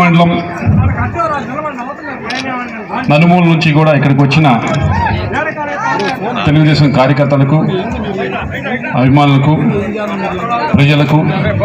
మండలం నలుమూల నుంచి కూడా ఇక్కడికి వచ్చిన తెలుగుదేశం కార్యకర్తలకు అభిమానులకు ప్రజలకు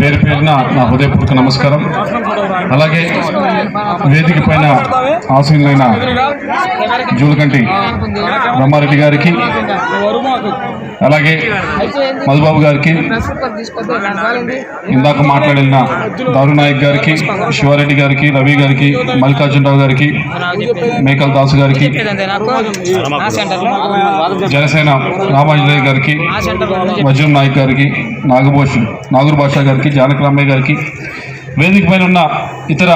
పేరు పేరున నా హృదయపూర్వక నమస్కారం. అలాగే వేదిక పైన ఆసీనులైన జూలకంటి బ్రహ్మారెడ్డి గారికి అలాగే మధుబాబు గారికి ఇందాక మాట్లాడిన దారు నాయక్ గారికి శివారెడ్డి గారికి రవి గారికి మల్లికార్జునరావు గారికి మేకల్ దాసు గారికి జనసేన రామాంజనేయ గారికి వజ్రం నాయక్ గారికి నాగభూష్ నాగూర్ భాషా గారికి జానకరామయ్య గారికి వేదిక పైన ఉన్న ఇతర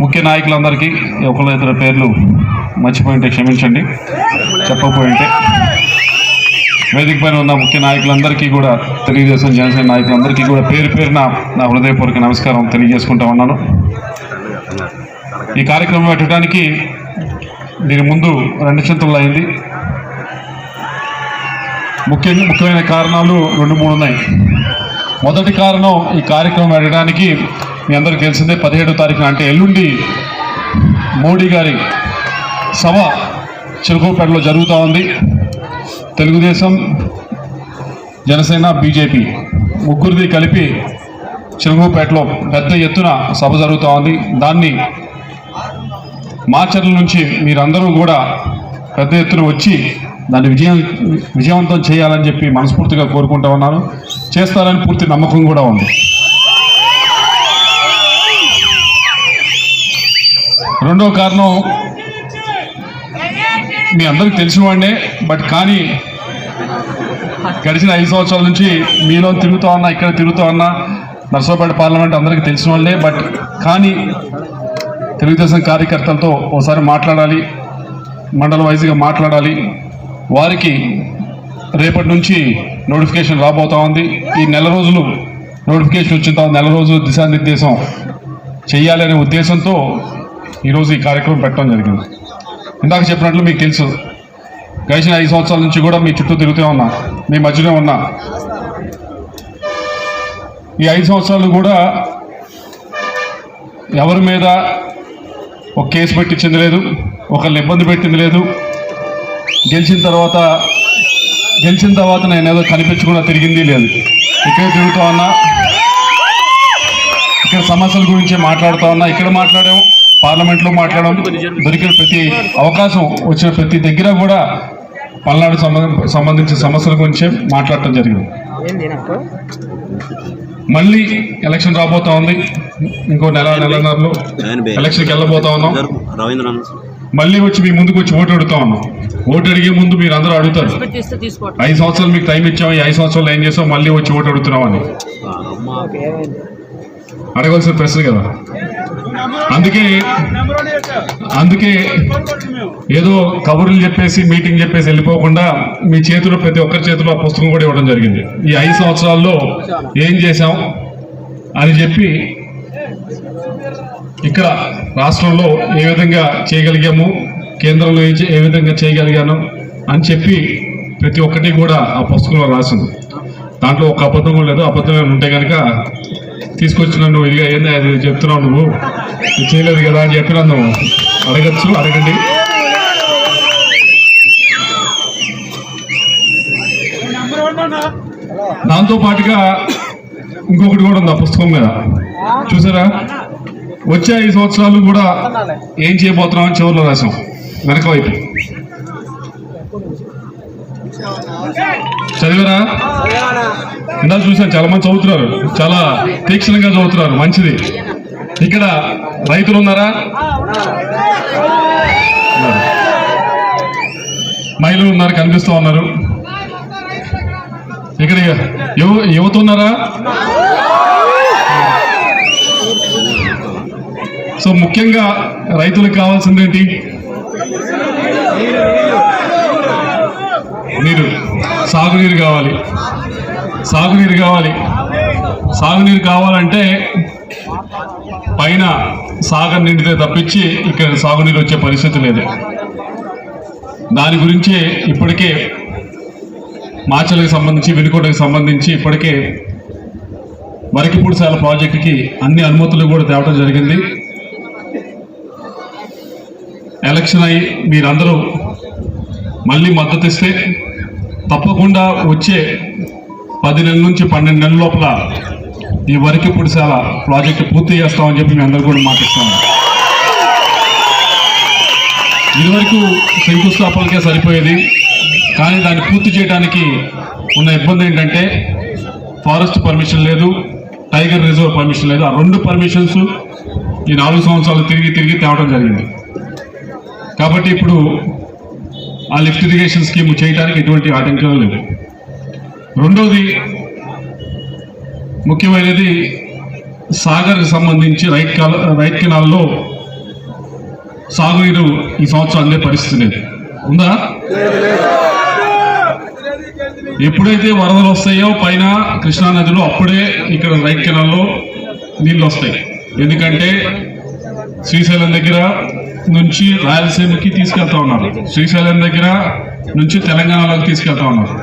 ముఖ్య నాయకులందరికీ ఒకళ్ళ ఇతర పేర్లు మర్చిపోయింటే క్షమించండి చెప్పకపోయింటే. వేదిక పైన ఉన్న ముఖ్య నాయకులందరికీ కూడా తెలుగుదేశం జనసేన నాయకులందరికీ కూడా పేరు పేరున నా హృదయపూర్వక నమస్కారం తెలియజేసుకుంటా ఉన్నాను ఈ కార్యక్రమం పెట్టడానికి దీని ముందు రెండు చింతలు అయింది. ముఖ్యంగా ముఖ్యమైన కారణాలు రెండు మూడు ఉన్నాయి. మొదటి కారణం ఈ కార్యక్రమం పెట్టడానికి మీ అందరికీ తెలిసిందే పదిహేడో తారీఖున అంటే ఎల్లుండి మోడీ గారి సభ చిలుకూపేటలో జరుగుతూ ఉంది. తెలుగుదేశం జనసేన బీజేపీ ముగ్గురిది కలిపి చిలుకూపేటలో పెద్ద ఎత్తున సభ జరుగుతూ ఉంది. దాన్ని మాచర్ల నుంచి మీరందరూ కూడా పెద్ద ఎత్తున వచ్చి దాన్ని విజయం విజయవంతం చేయాలని చెప్పి మనస్ఫూర్తిగా కోరుకుంటా ఉన్నాను చేస్తారని పూర్తి నమ్మకం కూడా ఉంది. రెండో కారణం మీ అందరికి తెలిసిన వాడినే బట్ కానీ గడిచిన ఐదు సంవత్సరాల నుంచి మీలో తిరుగుతూ ఉన్నా ఇక్కడ తిరుగుతూ ఉన్నా నర్సోపేట పార్లమెంట్ అందరికీ తెలిసిన వాళ్ళే బట్ కానీ తెలుగుదేశం కార్యకర్తలతో ఒకసారి మాట్లాడాలి మండల వైజ్గా మాట్లాడాలి వారికి రేపటి నుంచి నోటిఫికేషన్ రాబోతా ఉంది. ఈ నెల రోజులు నోటిఫికేషన్ వచ్చిన తర్వాత నెల రోజులు దిశానిర్దేశం చేయాలనే ఉద్దేశంతో ఈరోజు ఈ కార్యక్రమం పెట్టడం జరిగింది. ఇందాక చెప్పినట్లు మీకు తెలుసు గడిచిన ఐదు సంవత్సరాల నుంచి కూడా మీ చుట్టూ తిరుగుతూ ఉన్నా మీ మధ్యలో ఉన్నా. ఈ ఐదు సంవత్సరాలు కూడా ఎవరి మీద ఒక కేసు పెట్టించింది లేదు ఒకరిని ఇబ్బంది పెట్టింది లేదు గెలిచిన తర్వాత గెలిచిన తర్వాత నేను ఏదో కనిపించకుండా తిరిగింది లేదు. ఇక్కడే తిరుగుతూ ఉన్నా. ఇక్కడ సమస్యల గురించి మాట్లాడుతూ ఉన్నా. ఇక్కడ మాట్లాడాం పార్లమెంట్లో మాట్లాడడం దొరికిన ప్రతి అవకాశం వచ్చిన ప్రతి దగ్గర కూడా పల్నాడు సంబంధ సంబంధించిన సమస్యల గురించే మాట్లాడటం జరిగింది. మళ్ళీ ఎలక్షన్ రాబోతా ఉంది. ఇంకో నెల నెలన్నరలో ఎలక్షన్కి వెళ్ళబోతా ఉన్నాం. మళ్ళీ వచ్చి మీ ముందుకు వచ్చి ఓటు అడుగుతా ఉన్నాం. ఓటు అడిగే ముందు మీరు అందరూ అడుగుతారు ఐదు సంవత్సరాలు మీకు టైం ఇచ్చాము ఈ ఐదు సంవత్సరాలు ఏం చేసాం మళ్ళీ వచ్చి ఓటు అడుగుతున్నాం అని అడగవలసిన ప్రశ్న కదా. అందుకే అందుకే ఏదో కబుర్లు చెప్పేసి మీటింగ్ చెప్పేసి వెళ్ళిపోకుండా మీ చేతిలో ప్రతి ఒక్కరి చేతిలో ఆ పుస్తకం కూడా ఇవ్వడం జరిగింది. ఈ ఐదు సంవత్సరాల్లో ఏం చేశాం అని చెప్పి ఇక్కడ రాష్ట్రంలో ఏ విధంగా చేయగలిగాము? కేంద్రంలో ఏ ఏ విధంగా చేయగలిగాను? అని చెప్పి ప్రతి ఒక్కటి కూడా ఆ పుస్తకంలో రాసింది. దాంట్లో ఒక అబద్ధం కూడా లేదు. అబద్ధమే ఉంటే కనుక తీసుకొచ్చి నన్ను ఇదిగా ఏంది అది చెప్తున్నావు నువ్వు? చేయలేదు కదా అని చెప్పి నన్ను అడగచ్చు అడగండి. దాంతో పాటుగా ఇంకొకటి కూడా ఉంది ఆ పుస్తకం మీద. చూసారా? వచ్చే ఐదు సంవత్సరాలు కూడా ఏం చేయబోతున్నామని చివరిలో రాసాం. వెనక వైపు. చదివారా? ఇందాక చూసాను చాలా మంది చదువుతున్నారు. చాలా తీక్షణంగా చదువుతున్నారు. మంచిది. ఇక్కడ రైతులు ఉన్నారా? ఉన్నారు. మహిళలు ఉన్నారు కనిపిస్తూ ఉన్నారు. ఇక్కడ యువ యువత ఉన్నారా? సో ముఖ్యంగా రైతులకు కావాల్సింది ఏంటి? నీరు సాగునీరు కావాలి. సాగునీరు కావాలి. సాగునీరు కావాలంటే పైన సాగర్ నిండితే తప్పించి ఇక్కడ సాగునీరు వచ్చే పరిస్థితి లేదు. దాని గురించి ఇప్పటికే మాచలకు సంబంధించి వెనుకోటకు సంబంధించి ఇప్పటికే మరికిపూడిసాల ప్రాజెక్టుకి అన్ని అనుమతులు కూడా తేవడం జరిగింది. ఎలక్షన్ అయ్యి మీరందరూ మళ్ళీ మద్దతు ఇస్తే తప్పకుండా వచ్చే పది నెలల నుంచి పన్నెండు నెలల లోపల ఈ వరకు పుడిసాల ప్రాజెక్టు పూర్తి చేస్తామని చెప్పి మీ అందరూ కూడా మాటిస్తాము ఇదివరకు శంకుస్థాపనకే సరిపోయేది కానీ దాన్ని పూర్తి చేయడానికి ఉన్న ఇబ్బంది ఏంటంటే ఫారెస్ట్ పర్మిషన్ లేదు టైగర్ రిజర్వ్ పర్మిషన్ లేదు. ఆ రెండు పర్మిషన్స్ ఈ నాలుగు సంవత్సరాలు తిరిగి తిరిగి తేవడం జరిగింది. కాబట్టి ఇప్పుడు ఆ లిఫ్ట్ ఇరిగేషన్ స్కీమ్ చేయడానికి ఎటువంటి ఆటంకాలు లేవు. రెండవది ముఖ్యమైనది సాగర్కి సంబంధించి రైట్ కాల రైట్ కెనాల్లో సాగునీరు ఈ సంవత్సరం అందే పరిస్థితి లేదు. ఉందా? ఎప్పుడైతే వరదలు వస్తాయో పైన కృష్ణానదిలో అప్పుడే ఇక్కడ రైట్ కెనాల్లో నీళ్ళు వస్తాయి. ఎందుకంటే శ్రీశైలం దగ్గర నుంచి రాయలసీమకి తీసుకెళ్తా ఉన్నారు. శ్రీశైలం దగ్గర నుంచి తెలంగాణలోకి తీసుకెళ్తా ఉన్నారు.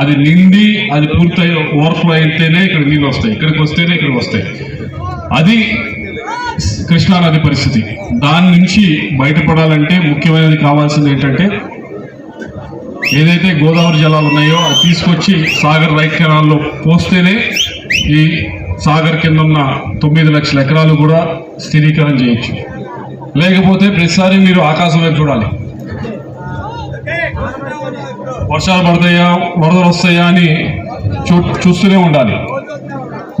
అది నిండి అది పూర్తయి ఓవర్ఫ్లో అయితేనే ఇక్కడ నీళ్ళు వస్తాయి. ఇక్కడికి వస్తేనే ఇక్కడికి వస్తాయి. అది కృష్ణా నది పరిస్థితి. దాని నుంచి బయటపడాలంటే ముఖ్యమైనది కావాల్సింది ఏంటంటే ఏదైతే గోదావరి జలాలు ఉన్నాయో అది తీసుకొచ్చి సాగర్ రైట్ కెనాల్లో పోస్తేనే ఈ సాగర్ కింద ఉన్న తొమ్మిది లక్షల ఎకరాలు కూడా స్థిరీకరణ చేయొచ్చు. లేకపోతే ప్రతిసారి మీరు ఆకాశం వైపు చూడాలి. వర్షాలు పడతాయా వరదలు వస్తాయా అని చూ చూస్తూనే ఉండాలి.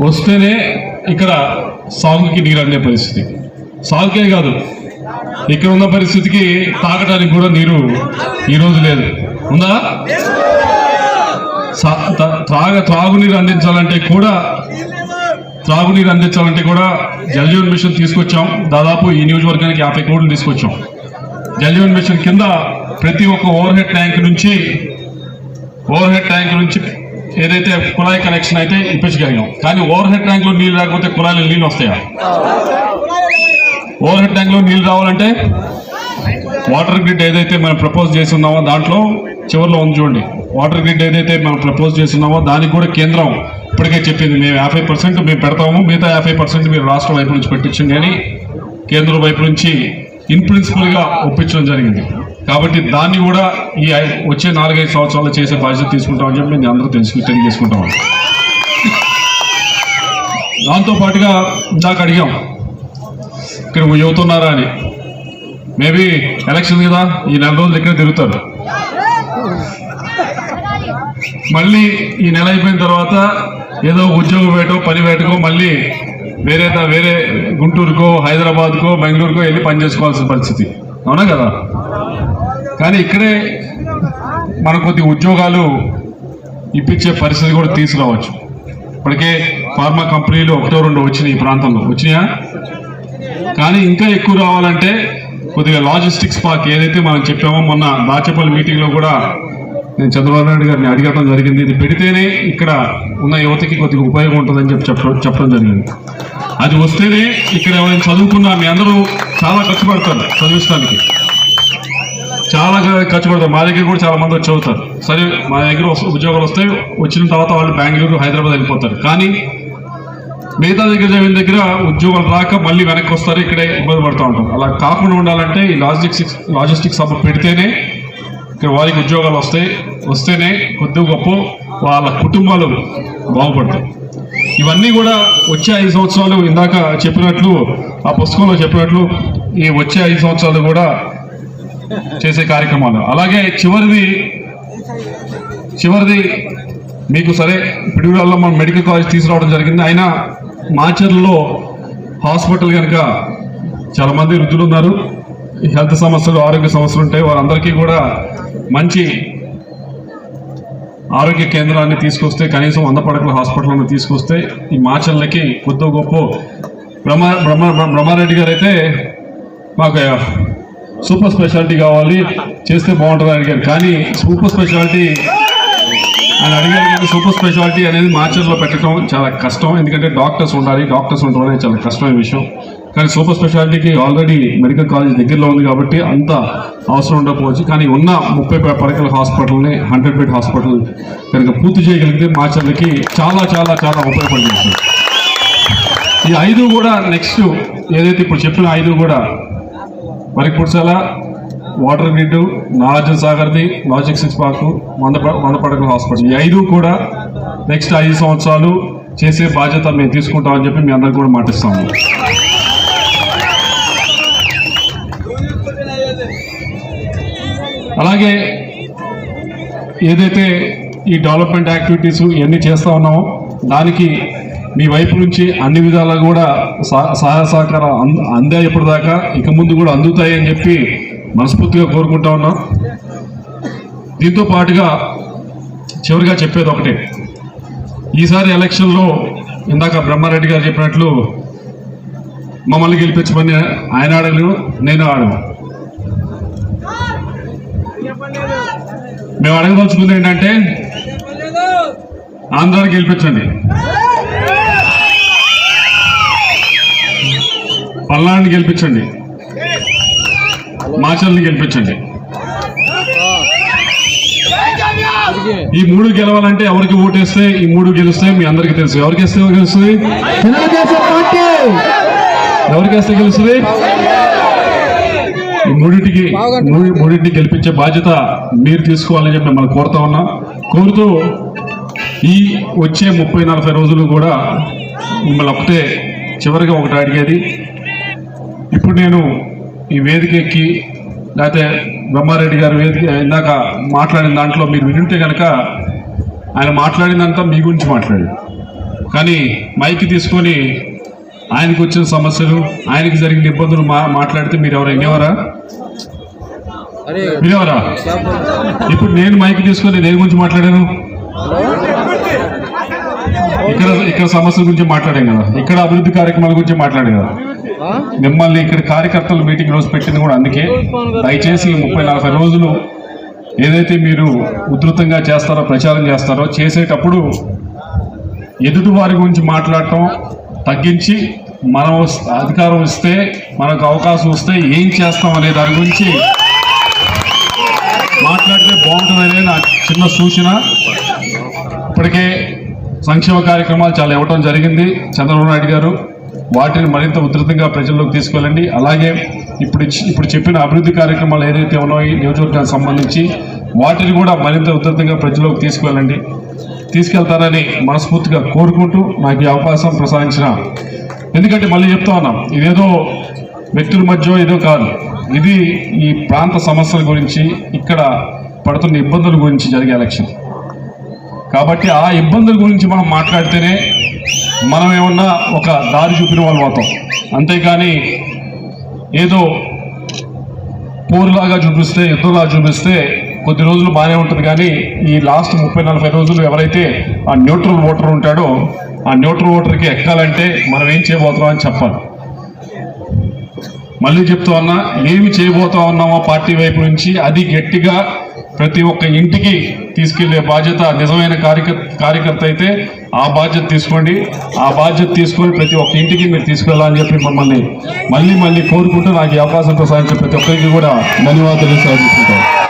వస్తేనే ఇక్కడ సాగుకి నీరు అందే పరిస్థితి. సాగుకే కాదు ఇక్కడ ఉన్న పరిస్థితికి తాగడానికి కూడా నీరు ఈరోజు లేదు. ఉందా? సా- త- త్రాగ త్రాగునీరు అందించాలంటే కూడా త్రాగునీరు అందించాలంటే కూడా జల్జీవన్ మిషన్ తీసుకొచ్చాం. దాదాపు ఈ నియోజకవర్గానికి యాభై కోట్లు తీసుకొచ్చాం. జల్జీవన్ మిషన్ కింద ప్రతి ఒక్క ఓవర్ హెడ్ ట్యాంక్ నుంచి ఓవర్ హెడ్ ట్యాంక్ నుంచి ఏదైతే కుళాయి కనెక్షన్ అయితే ఇప్పించగలిగాం. కానీ ఓవర్ హెడ్ ట్యాంక్లో నీళ్ళు రాకపోతే కుళాయిలో నీళ్ళు వస్తాయా? ఓవర్ హెడ్ ట్యాంక్లో నీళ్ళు రావాలంటే వాటర్ గ్రిడ్ ఏదైతే మనం ప్రపోజ్ చేస్తున్నామో దాంట్లో చివరిలో ఉంది చూడండి. వాటర్ గ్రిడ్ ఏదైతే మనం ప్రపోజ్ చేస్తున్నామో దానికి కూడా కేంద్రం ఇప్పటికే చెప్పింది మేము యాభై పర్సెంట్ మేము పెడతాము మిగతా యాభై పర్సెంట్ మీరు రాష్ట్ర వైపు నుంచి పెట్టించండి అని కేంద్రం వైపు నుంచి ఇన్ ప్రిన్సిపల్గా ఒప్పించడం జరిగింది. కాబట్టి దాన్ని కూడా ఈ వచ్చే నాలుగైదు సంవత్సరాలు చేసే బాధ్యత తీసుకుంటామని చెప్పి మేము అందరూ తెలుసు తెలియజేసుకుంటాం దాంతో పాటుగా ఇందాక అడిగాం ఇక్కడ చెబుతున్నారా అని. మేబీ ఎలక్షన్ కదా ఈ నెల రోజులు ఇక్కడ తిరుగుతారు. మళ్ళీ ఈ నెల అయిపోయిన తర్వాత ఏదో ఉద్యోగం వేటో పని వేటకో మళ్ళీ వేరే వేరే గుంటూరుకో హైదరాబాద్కో బెంగళూరుకో వెళ్ళి పని చేసుకోవాల్సిన పరిస్థితి. అవునా కదా? కానీ ఇక్కడే మన కొద్ది ఉద్యోగాలు ఇప్పించే పరిస్థితి కూడా తీసుకురావచ్చు. ఇప్పటికే ఫార్మా కంపెనీలు ఒకటో రెండు వచ్చినాయి ఈ ప్రాంతంలో. వచ్చినాయా? కానీ ఇంకా ఎక్కువ రావాలంటే కొద్దిగా లాజిస్టిక్స్ పార్క్ ఏదైతే మనం చెప్పామో మొన్న దాచేపల్లి మీటింగ్లో కూడా నేను చంద్రబాబు నాయుడు గారిని అడిగడం జరిగింది. ఇది పెడితేనే ఇక్కడ ఉన్న యువతకి కొద్దిగా ఉపయోగం ఉంటుందని చెప్పి చెప్పడం చెప్పడం జరిగింది. అది వస్తేనే ఇక్కడ ఎవరైనా చదువుకున్నా మీ అందరూ చాలా ఖర్చు పెడతారు చదివిస్తానికి చాలా ఖర్చు పెడతారు. మా దగ్గర కూడా చాలా మంది వచ్చి చదువుతారు. సరే మా దగ్గర ఉద్యోగాలు వస్తే వచ్చిన తర్వాత వాళ్ళు బెంగళూరు హైదరాబాద్ వెళ్ళిపోతారు. కానీ మిగతా దగ్గర చదివిన దగ్గర ఉద్యోగాలు రాక మళ్ళీ వెనక్కి వస్తారు. ఇక్కడే ఇబ్బంది పడుతూ ఉంటారు. అలా కాకుండా ఉండాలంటే ఈ లాజిస్టిక్స్ లాజిస్టిక్స్ సభ పెడితేనే వారికి ఉద్యోగాలు వస్తాయి వస్తేనే కొద్ది గొప్ప వాళ్ళ కుటుంబాలు బాగుపడతాయి. ఇవన్నీ కూడా వచ్చే ఐదు సంవత్సరాలు ఇందాక చెప్పినట్లు ఆ పుస్తకంలో చెప్పినట్లు ఈ వచ్చే ఐదు సంవత్సరాలు కూడా చేసే కార్యక్రమాలు. అలాగే చివరిది చివరిది మీకు సరే పిడుగులలో మనం మెడికల్ కాలేజ్ తీసుకురావడం జరిగింది. అయినా మాచర్లలో హాస్పిటల్ కనుక చాలామంది వృద్ధులు ఉన్నారు. ఈ హెల్త్ సమస్యలు ఆరోగ్య సమస్యలు ఉంటాయి. వారందరికీ కూడా మంచి ఆరోగ్య కేంద్రాన్ని తీసుకొస్తే కనీసం వంద పడకల హాస్పిటల్ని తీసుకొస్తే ఈ మాచర్లకి కొద్ది గొప్ప. బ్రహ్మ బ్రహ్మ బ్రహ్మారెడ్డి గారు అయితే మాకు సూపర్ స్పెషాలిటీ కావాలి చేస్తే బాగుంటుంది అడిగారు. కానీ సూపర్ స్పెషాలిటీ అని అడిగారు కానీ సూపర్ స్పెషాలిటీ అనేది మార్చర్లో పెట్టడం చాలా కష్టం. ఎందుకంటే డాక్టర్స్ ఉండాలి డాక్టర్స్ ఉండడం అనేది చాలా కష్టమైన విషయం. కానీ సూపర్ స్పెషాలిటీకి ఆల్రెడీ మెడికల్ కాలేజ్ దగ్గరలో ఉంది కాబట్టి అంత అవసరం ఉండకపోవచ్చు. కానీ ఉన్న ముప్పై పడకల హాస్పిటల్ని హండ్రెడ్ బెడ్ హాస్పిటల్ కనుక పూర్తి చేయగలిగితే మార్చర్లకి చాలా చాలా చాలా ఉపయోగపడుతుంది. ఈ ఐదు కూడా నెక్స్ట్ ఏదైతే ఇప్పుడు చెప్పిన ఐదు కూడా వరికి వాటర్ గ్రిడ్ నాగార్జున సాగర్ది లాజిస్టిక్స్ పార్క్ వంద వంద పడకల హాస్పిటల్. ఈ ఐదు కూడా నెక్స్ట్ ఐదు సంవత్సరాలు చేసే బాధ్యత మేము తీసుకుంటామని చెప్పి మీ అందరికి కూడా మాటిస్తాము. అలాగే ఏదైతే ఈ డెవలప్మెంట్ యాక్టివిటీస్ ఇవన్నీ చేస్తూ ఉన్నామో దానికి మీ వైపు నుంచి అన్ని విధాలా కూడా సహ- సహాయ సహకారం అంద అందే ఇప్పటిదాకా. ఇక ముందు కూడా అందుతాయి అని చెప్పి మనస్ఫూర్తిగా కోరుకుంటా ఉన్నాం. దీంతో పాటుగా చివరిగా చెప్పేది ఒకటే. ఈసారి ఎలక్షన్లో ఇందాక బ్రహ్మారెడ్డి గారు చెప్పినట్లు మమ్మల్ని గెలిపించమని ఆయన ఆడలు నేను ఆడను మేము అడగదలుచుకుంది ఏంటంటే ఆంధ్రాని గెలిపించండి. పల్నాడిని గెలిపించండి. మాచల్ని గెలిపించండి. ఈ మూడు గెలవాలంటే ఎవరికి ఓటేస్తే ఈ మూడు గెలిస్తే మీ అందరికీ తెలుసు. ఎవరికి వేస్తే ఎవరు గెలుస్తుంది? ఎవరికి వేస్తే గెలుస్తుంది? మూడింటికి మూడి- మూడింటికి గెలిపించే బాధ్యత మీరు తీసుకోవాలని చెప్పి మిమ్మల్ని కోరుతా ఉన్నాం. కోరుతూ ఈ వచ్చే ముప్పై నలభై రోజులు కూడా మిమ్మల్ని ఒకటే చివరిగా ఒకటి అడిగేది. ఇప్పుడు నేను ఈ వేదిక ఎక్కి లేకపోతే బ్రహ్మారెడ్డి గారు వేదిక ఇందాక మాట్లాడిన దాంట్లో మీరు వింటే కనుక ఆయన మాట్లాడిందంతా మీ గురించి మాట్లాడారు కానీ మైక్ తీసుకొని ఆయనకు వచ్చిన సమస్యలు ఆయనకి జరిగిన ఇబ్బందులు మా మాట్లాడితే మీరు ఎవరు వినేవారా వినేవారా? ఇప్పుడు నేను మైక్ తీసుకొని దేని గురించి మాట్లాడాను? ఇక్కడ ఇక్కడ సమస్యల గురించి మాట్లాడాం కదా. ఇక్కడ అభివృద్ధి కార్యక్రమాల గురించి మాట్లాడాం కదా. మిమ్మల్ని ఇక్కడ కార్యకర్తలు మీటింగ్ రోజు పెట్టింది కూడా అందుకే. దయచేసి ముప్పై నలభై రోజులు ఏదైతే మీరు ఉధృతంగా చేస్తారో ప్రచారం చేస్తారో చేసేటప్పుడు ఎదుటి వారి గురించి మాట్లాడటం తగ్గించి మనం అధికారం ఇస్తే మనకు అవకాశం వస్తే ఏం చేస్తాం అనే దాని గురించి మాట్లాడితే బాగుంటుందనే నా చిన్న సూచన. ఇప్పటికే సంక్షేమ కార్యక్రమాలు చాలా ఇవ్వటం జరిగింది. చంద్రబాబు నాయుడు గారు వాటిని మరింత ఉధృతంగా ప్రజల్లోకి తీసుకెళ్ళండి. అలాగే ఇప్పుడు ఇప్పుడు చెప్పిన అభివృద్ధి కార్యక్రమాలు ఏదైతే ఉన్నాయో నియోజకవర్గానికి సంబంధించి వాటిని కూడా మరింత ఉధృతంగా ప్రజల్లోకి తీసుకెళ్ళండి. తీసుకెళ్తారని మనస్ఫూర్తిగా కోరుకుంటూ నాకు ఈ అవకాశం ప్రసాదించిన ఎందుకంటే మళ్ళీ చెప్తా ఉన్నాం ఇదేదో వ్యక్తుల మధ్య ఏదో కాదు. ఇది ఈ ప్రాంత సమస్యల గురించి ఇక్కడ పడుతున్న ఇబ్బందుల గురించి జరిగే ఎలక్షన్. కాబట్టి ఆ ఇబ్బందుల గురించి మనం మాట్లాడితేనే మనం ఏమన్నా ఒక దారి చూపిన వాళ్ళు అవుతాం. అంతేకాని ఏదో పోరులాగా చూపిస్తే యుద్ధంలాగా చూపిస్తే కొద్ది రోజులు బాగానే ఉంటుంది. కానీ ఈ లాస్ట్ ముప్పై నలభై రోజులు ఎవరైతే ఆ న్యూట్రల్ ఓటర్ ఉంటాడో ఆ న్యూట్రల్ ఓటర్కి ఎక్కాలంటే మనం ఏం చేయబోతున్నాం అని చెప్పాలి. మళ్ళీ చెప్తా ఉన్నా ఏమి చేయబోతా ఉన్నామో పార్టీ వైపు నుంచి అది గట్టిగా ప్రతి ఒక్క ఇంటికి తీసుకెళ్ళే బాధ్యత నిజమైన కార్యకర్త కార్యకర్త అయితే ఆ బాధ్యత తీసుకోండి. ఆ బాధ్యత తీసుకొని ప్రతి ఒక్క ఇంటికి మీరు తీసుకెళ్ళాలని చెప్పి మమ్మల్ని మళ్ళీ మళ్ళీ కోరుకుంటూ నాకు ఈ అవకాశం ప్రసాదించే ప్రతి ఒక్కరికి కూడా ధన్యవాదాలు సాధించుకుంటాను